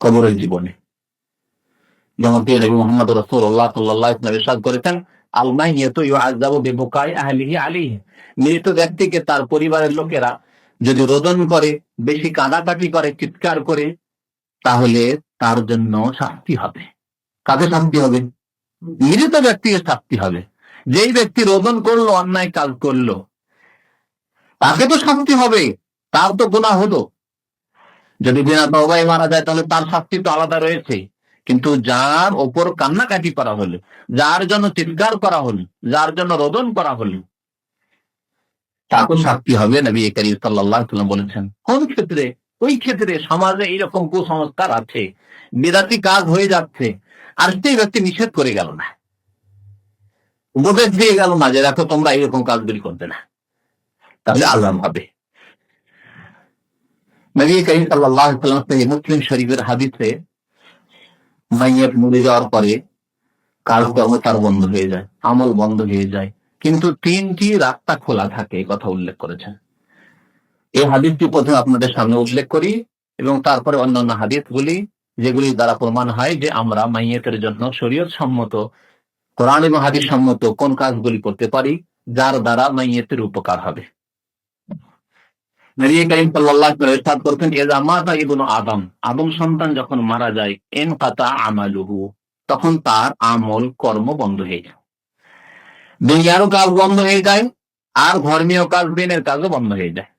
কবরের জীবনে। যেমন প্রিয় নবী মোহাম্মদ রসুল্লাহ সাল্লাহ ইসলাম করেছেন নিয়ত ইউ আজাবু বেবুকাই আহলিহি আলিহি। মৃত ব্যক্তিকে তার পরিবারের লোকেরা যদি রোদন করে, বেশি কাঁদাকাটি করে, চিৎকার করে, তাহলে তার জন্য শাস্তি হবে। কাকে শাস্তি হবে? মৃত ব্যক্তিকে শাস্তি হবে। যেই ব্যক্তি রোদন করল, অন্যায় কাজ করল, তাকে তো শাস্তি হবে, তার তো গুণা হলো। যদি বিনা তবাই মারা যায়, তাহলে তার শাস্তি তো আলাদা রয়েছে। কিন্তু যার ওপর কান্নাকাটি করা হলো, যার জন্য চিৎকার করা হলো, যার জন্য রোদন করা হলো তাকে শাস্তি হবে? নবী করিম আলাইহি বলেছেন, কোন ক্ষেত্রে? ওই ক্ষেত্রে সমাজে এইরকম কুসংস্কার আছে বিরাটি কাজ হয়ে যাচ্ছে, আর সেই ব্যক্তি নিষেধ করে গেল না। উপদেশ দিয়ে গেল না যে, দেখো তোমরা এইরকম কাজগুলি করবে না। তাহলে আল্লাহ হবে নবী করিম আলাইহি সাল্লাম সহিহ মুসলিম শরীফের হাদিসে মাইয়াত মরে যাওয়ার পরে কাজকর্ম তার বন্ধ হয়ে যায়, আমল বন্ধ হয়ে যায়। কিন্তু তিনটি রাস্তা খোলা থাকে কথা উল্লেখ করেছেন। এই হাদিসটি প্রথমে আপনাদের সামনে উল্লেখ করি এবং তারপরে অন্যান্য হাদিসগুলি যেগুলি দ্বারা প্রমাণ হয় যে আমরা মাইয়াতের জন্য শরীয়ত সম্মত, কোরআন এবং হাদিস সম্মত কোন কাজগুলি করতে পারি, যার দ্বারা মাইয়াতের উপকার হবে। নবী করিম সাল্লাল্লাহু আলাইহি ইরশাদ করতেন ইযা মাতা ইবনু আদম আদম সন্তান যখন মারা যায় এন কাতা আমালুহু তখন তার আমল কর্ম বন্ধ হয়ে যায়। দুনিয়ারও কাজ বন্ধ হয়ে যায়, আর ধর্মীয় কাজ, দিনের কাজও বন্ধ হয়ে যায়।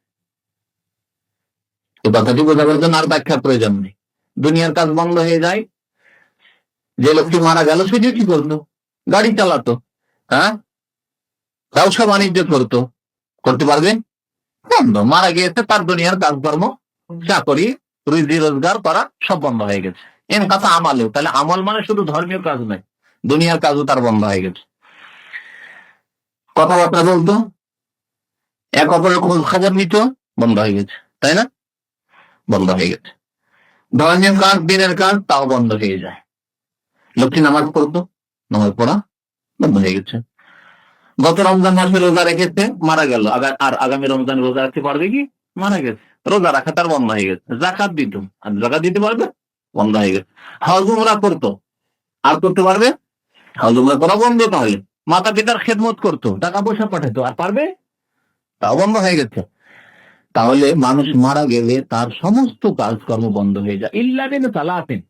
কথাটি বোঝাবার জন্য আর ব্যাখ্যার প্রয়োজন নেই। দুনিয়ার কাজ বন্ধ হয়ে যায়, যে লোকটি মারা গেল, সে কি করতো গাড়ি চালাতো হ্যাঁ? ব্যবসা বাণিজ্য করতো, করতে পারবেন? বন্ধ, মারা গিয়েছে তার দুনিয়ার কাজকর্ম চাকরি রুজি রোজগার করা সব বন্ধ হয়ে গেছে। এর কথা আমালেও, তাহলে আমল মানে শুধু ধর্মীয় কাজ নয়, দুনিয়ার কাজও তার বন্ধ হয়ে গেছে। কথাবার্তা বলতো, এক অপরের খোঁজ খাজার নিত বন্ধ হয়ে গেছে, তাই না? বন্ধ হয়ে গেছে। ধর্মীয় কাজ, দিনের কাজ, তাও বন্ধ হয়ে যায়। লোকটি নামাজ পড়তো, নামাজ পড়া বন্ধ হয়ে গেছে। গত রমজান মাসে রোজা রেখেছে, মারা গেল। আর আগামী রমজান রোজা রাখতে পারবে কি? মারা গেছে। রোজা রাখা তার বন্ধ হয়ে গেছে। জাকাত দিত। আর জাকাত দিতে পারবে? বন্ধ হয়ে গেছে। হজ উমরা করতো। আর করতে পারবে? হজ উমরা করা বন্ধ তাহলে। মাতা পিতার খেদমত করতো। টাকা পয়সা পাঠাতো। আর পারবে? তাও বন্ধ হয়ে গেছে। তাহলে মানুষ মারা গেলে তার সমস্ত কাজকর্ম বন্ধ হয়ে যায়। ইল্লাদিন তালাতেন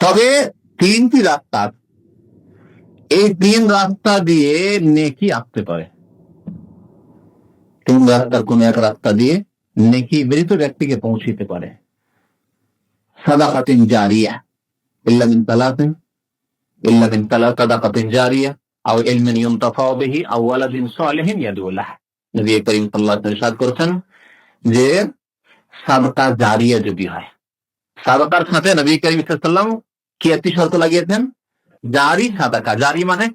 তবে তিনটি রাস্তা। এই তিন রাস্তা দিয়ে নেকি আসতে পারে। তিন রাস্তার কোন এক রাস্তা দিয়ে নেকি মৃত ব্যক্তিকে পৌঁছিতে পারে। সাদাকাতিন জারিয়া। ইল্লা মিন তালাতিন। ইল্লা মিন তালা সাদাকাতিন জারিয়া। আও ইলমিন ইউনতাফাউ বিহি আও সালিহিন নবী করিম সাল্লাল্লাহু আলাইহি ওয়াসাল্লাম করেছেন যে সাদকা জারিয়া যদি হয়। সাদকার সাথে নবী করিম সাল্লাল্লাহু আলাইহি ওয়াসাল্লাম কি একটি শর্ত লাগিয়েছেন? জারি সাদাকা জারি মানে?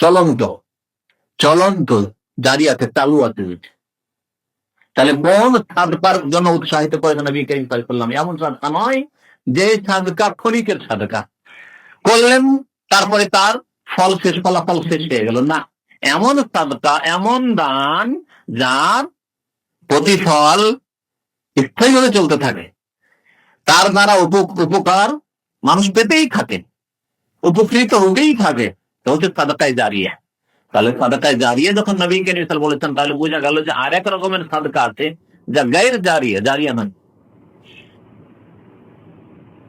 চলন্ত। চলন্ত জারি আছে, চালু আছে। তাহলে কোন সাদকার জন্য উৎসাহিত করেছেন নবী করিম সাল্লাম এমন সাদকা নয় যে সাদকা ক্ষণিকের সাদকা করলেন, তারপরে তার ফল শেষ, ফলাফল শেষ হয়ে গেল। না, এমন সাদকা এমন দান যার প্রতিফল স্থায়ীভাবে চলতে থাকে। তার দ্বারা উপ- উপকার মানুষ পেতেই থাকে। উপকৃত হতেই থাকে। তো হচ্ছে সাদাকায় জারিয়া। তাহলে সাদাকায় জারিয়া যখন নবী সাল বলেছেন, তাহলে বোঝা গেল যে আর এক রকমের সাদকা আছে যা গায়ের জারিয়া জারিয়া নয়।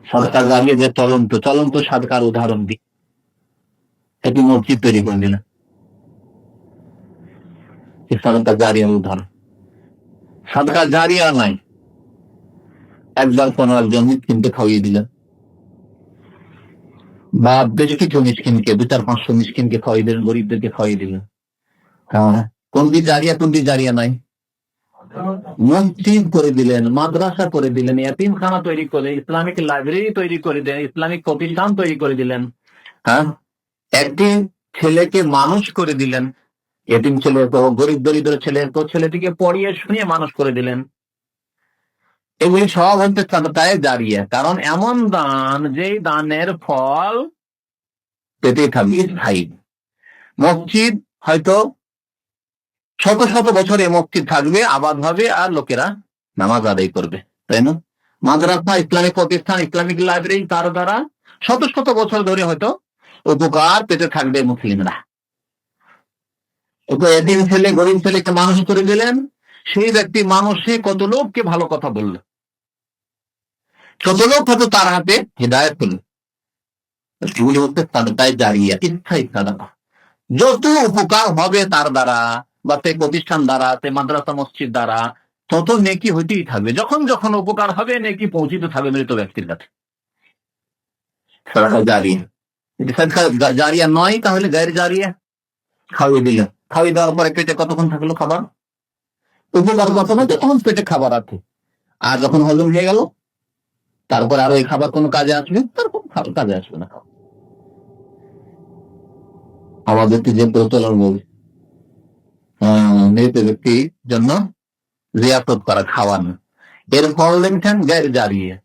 সাদকা জারিয়া যে চলন্ত চলন্ত সাদকার উদাহরণ দিই একটি মসজিদ তৈরি করে দিলেন। সাদকা জারিয়ার উদাহরণ। সাদকা জারিয়া নাই একবার কোনো একজন মিসকিনকে খাওয়িয়ে দিলেন। বা বেশ মিসকিনকে দু চার পাঁচশো মিসকিনকে খাওয়াই দিলেন গরিবদেরকে খাওয়াই দিলেন হ্যাঁ কোনটি জারিয়া কোনটি জারিয়া নাই। মসজিদ করে দিলেন, মাদ্রাসা করে দিলেন এতিমখানা তৈরি করে, ইসলামিক লাইব্রেরি তৈরি করে দিলেন ইসলামিক প্রতিষ্ঠান তৈরি করে দিলেন। হ্যাঁ একটি ছেলেকে মানুষ করে দিলেন। এতিম ছেলে তো গরিব, দরিদ্র ছেলে, তো ছেলেটিকে পড়িয়ে শুনিয়ে মানুষ করে দিলেন। এগুলি সব হচ্ছে সাদকায় দাঁড়িয়ে। কারণ এমন দান, যেই দানের ফল পেতেই থাকবে স্থায়ী মসজিদ হয়তো শত শত বছরে মসজিদ থাকবে, আবাদ হবে, আর লোকেরা নামাজ আদায় করবে, তাই না? মাদ্রাসা, ইসলামিক প্রতিষ্ঠান, ইসলামিক লাইব্রেরি, তার দ্বারা শত শত বছর ধরে হয়তো উপকার পেতে থাকবে মুসলিমরা। এদিন ছেলে, গরিব ছেলেকে মানুষ করে দিলেন, সেই ব্যক্তি মানুষে কত লোককে ভালো কথা বলল। কত লোক তার হাতে হৃদায়ত পেল সেগুলি হচ্ছে সাদকায় জারিয়া ইচ্ছাই সাদাকা যত উপকার হবে তার দ্বারা বা সেই প্রতিষ্ঠান দ্বারা সেই মাদ্রাসা মসজিদ দ্বারা, তত নেকি হইতেই থাকবে। যখন যখন উপকার হবে, নেকি পৌঁছিতে থাকবে মৃত ব্যক্তির কাছে। জারিয়া জারিয়া নয়, তাহলে গায়ের জারিয়া খাওয়িয়ে দিল খাওয়িয়ে দেওয়ার পরে পেটে কতক্ষণ থাকল খাবার? উপকার কত তখন পেটে খাবার আছে। আর যখন হজম হয়ে গেল তারপর আর ওই খাবার কোনো কাজে আসবে? তার কোনো খা- কাজে আসবে না। আমাদেরকে যে প্রচলন বলি মৃত ব্যক্তির জন্য? রিয়াপত করা, খাওয়ানো। এর ফল দেখছেন গ্যার জারিয়ে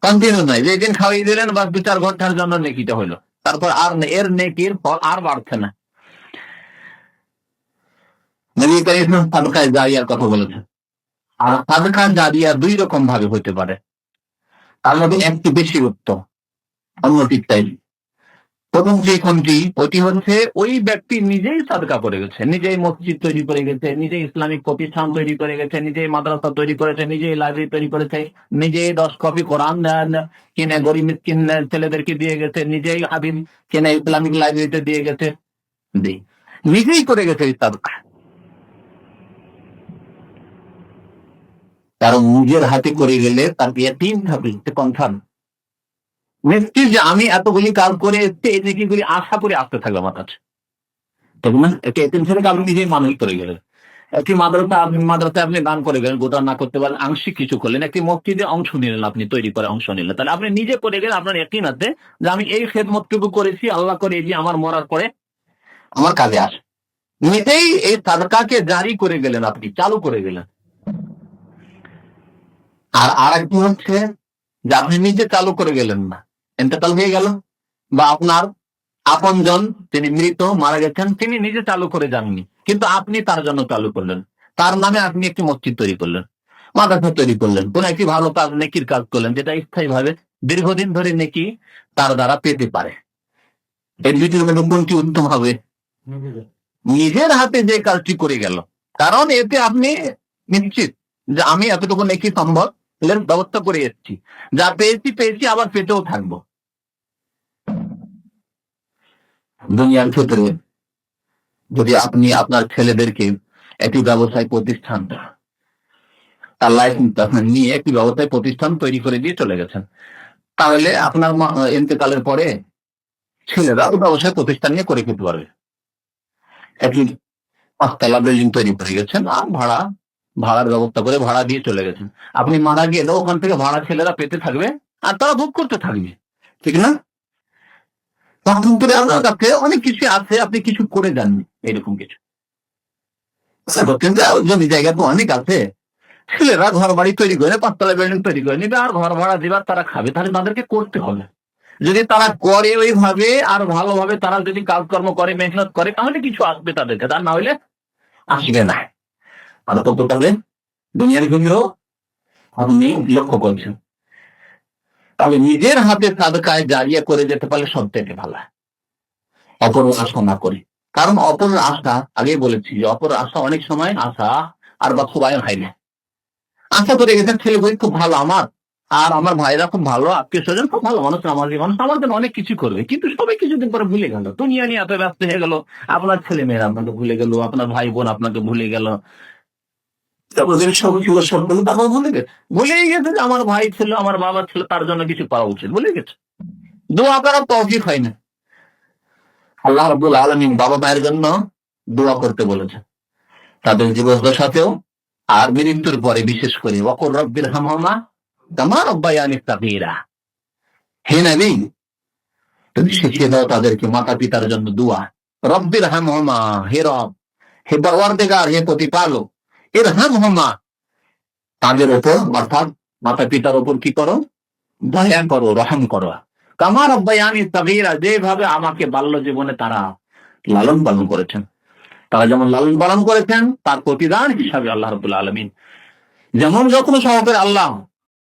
কন্টিনিউ নয় যেদিন খাওয়াই দিলেন বা দু চার ঘণ্টার জন্য নেকিটা হইল। তারপর আর এর নেকির ফল আর বাড়ছে না। নবী জারিয়ার কথা বলেছেন। আর সাদকা জারিয়া দুই রকম ভাবে হইতে পারে। তার মধ্যে বেশি উত্তম, অন্যটি তাই প্রথম যে কোনটি? ওটি হচ্ছে ওই ব্যক্তি নিজেই সাদকা করে গেছে, নিজেই মসজিদ তৈরি করে গেছে, নিজেই ইসলামিক প্রতিষ্ঠান তৈরি করে গেছে, নিজেই মাদ্রাসা তৈরি করেছে, নিজেই লাইব্রেরি তৈরি করেছে, নিজেই দশ কপি কোরআন কিনে গরিব মিসকিন ছেলেদেরকে দিয়ে গেছে, নিজেই হাবিব কিনে ইসলামিক লাইব্রেরিতে দিয়ে গেছে। নিজেই করে গেছে এই সাদকা। কারণ নিজের হাতে করে গেলে তার বিয়ে তিন থাকবে কনফার্ম। নিশ্চিত যে আমি এতগুলি কাজ করে এসছি, এই জিনিসগুলি আশা করে আসতে থাকবে আমার কাছে। আপনি নিজেই মানুষ করে গেলেন একটি মাদ্রাসা, আপনি আপনি দান করে গেলেন, গোটা না করতে পারেন আংশিক কিছু করলেন, একটি মসজিদে অংশ নিলেন আপনি, তৈরি করে অংশ নিলেন। তাহলে আপনি নিজে করে গেলেন আপনার একই নাতে যে আমি এই খেদমতটুকু করেছি, আল্লাহ করে এই যে আমার মরার পরে আমার কাজে আসে। নিজেই এই সাদকাকে জারি করে গেলেন আপনি, চালু করে গেলেন। আর আরেকটি হচ্ছে যে আপনি নিজে চালু করে গেলেন না। এন্তেকাল হয়ে গেল বা আপনার আপনজন তিনি মৃত, মারা গেছেন, তিনি নিজে চালু করে যাননি। কিন্তু আপনি তার জন্য চালু করলেন। তার নামে আপনি একটি মসজিদ তৈরি করলেন, মাদ্রাসা তৈরি করলেন, কোন একটি ভালো কাজ, নেকির কাজ করলেন, যেটা স্থায়ী ভাবে দীর্ঘদিন ধরে নেকি তার দ্বারা পেতে পারে। মধ্যে কোনটি উত্তম হবে, নিজের হাতে যে কাজটি করে গেল, কারণ এতে আপনি নিশ্চিত যে আমি এতটুকু নেকি সম্ভব এর ব্যবস্থা করে এসেছি। যা পেয়েছি পেয়েছি, আবার পেতেও থাকব। দুনিয়ার ক্ষেত্রে যদি আপনি আপনার ছেলেদেরকে একটি ব্যবসায় প্রতিষ্ঠান তার লাইসেন্স নিয়ে একটি ব্যবসায় প্রতিষ্ঠান তৈরি করে দিয়ে চলে গেছেন, তাহলে আপনার ইন্তেকালের পরে ছেলেরা ব্যবসায় প্রতিষ্ঠান নিয়ে করে খেতে পারবে। একটি পাঁচতলা বিল্ডিং তৈরি করে গেছেন, আর ভাড়া ভাড়ার ব্যবস্থা করে ভাড়া দিয়ে চলে গেছেন। আপনি মারা গেলেও ওখান থেকে ভাড়া ছেলেরা পেতে থাকবে আর তারা ভোগ করতে থাকবে। ঠিক না? তখন করে আপনার কাছে অনেক কিছু আছে, আপনি কিছু করে যাননি এরকম কিছু। কিন্তু জমি জায়গা তো অনেক আছে। ছেলেরা ঘর বাড়ি তৈরি করে, পাঁচতলা বিল্ডিং তৈরি করে নিবে, আর ঘর ভাড়া দিবার তারা খাবে, তাহলে তাদেরকে করতে হবে। যদি তারা করে ওইভাবে, আর ভালোভাবে তারা যদি কাজকর্ম করে, মেহনত করে, তাহলে কিছু আসবে তাদেরকে তার না হলে আসবে না। তাহলে দুনিয়ার জমিও আপনি লক্ষ্য করছেন তবে নিজের হাতে সাদকায় জারিয়া করে যেতে পারলে সব থেকে ভালো অপর আশা না করে কারণ অপর আশা আগে বলেছি যে অপর আশা অনেক সময় আশা আর বাস্তবায়ন হয় না আশা করে গেছেন ছেলে বই খুব ভালো আমার আর আমার ভাইরা খুব ভালো আত্মীয় স্বজন খুব ভালো মানুষ আমার মানুষ আমার জন্য অনেক কিছু করবে কিন্তু সবাই কিছুদিন পরে ভুলে গেল দুনিয়া নিয়ে এত ব্যস্ত হয়ে গেল আপনার ছেলে মেয়েরা আপনাকে ভুলে গেল আপনার ভাই বোন আপনাকে ভুলে গেল তারপর যদি সব কিছু সব কিছু তারপর ভুলে গেছে। গেছে যে আমার ভাই ছিল, আমার বাবা ছিল, তার জন্য কিছু করা উচিত, ভুলে গেছে। দোয়া করার তৌফিক হয় না। আল্লাহ রাব্বুল আলামিন বাবা মায়ের জন্য দোয়া করতে বলেছে তাদের জীবদ্দশাতেও আর মৃত্যুর পরে বিশেষ করে, ওয়াকুর রব্বির হামহমা কামা রব্বায়ানি সাগীরা। হে নবী, তুমি শিখিয়ে দাও তাদেরকে মাতা পিতার জন্য দোয়া। রব্বির হামহমা, হে রব, হে পরওয়ারদিগার, হে প্রতিপালক এর হামহমা তাদের ওপর, অর্থাৎ মাতা পিতার ওপর কি করো? দয়া করো, রহম করো। কামার অব্বায়ানি তাবিরা যেভাবে আমাকে বাল্য জীবনে তারা লালন পালন করেছেন। তারা যেমন লালন পালন করেছেন, তার প্রতিদান হিসাবে আল্লাহ রবুল্লা আলমিন। যেমন যখন সহকারে আল্লাহ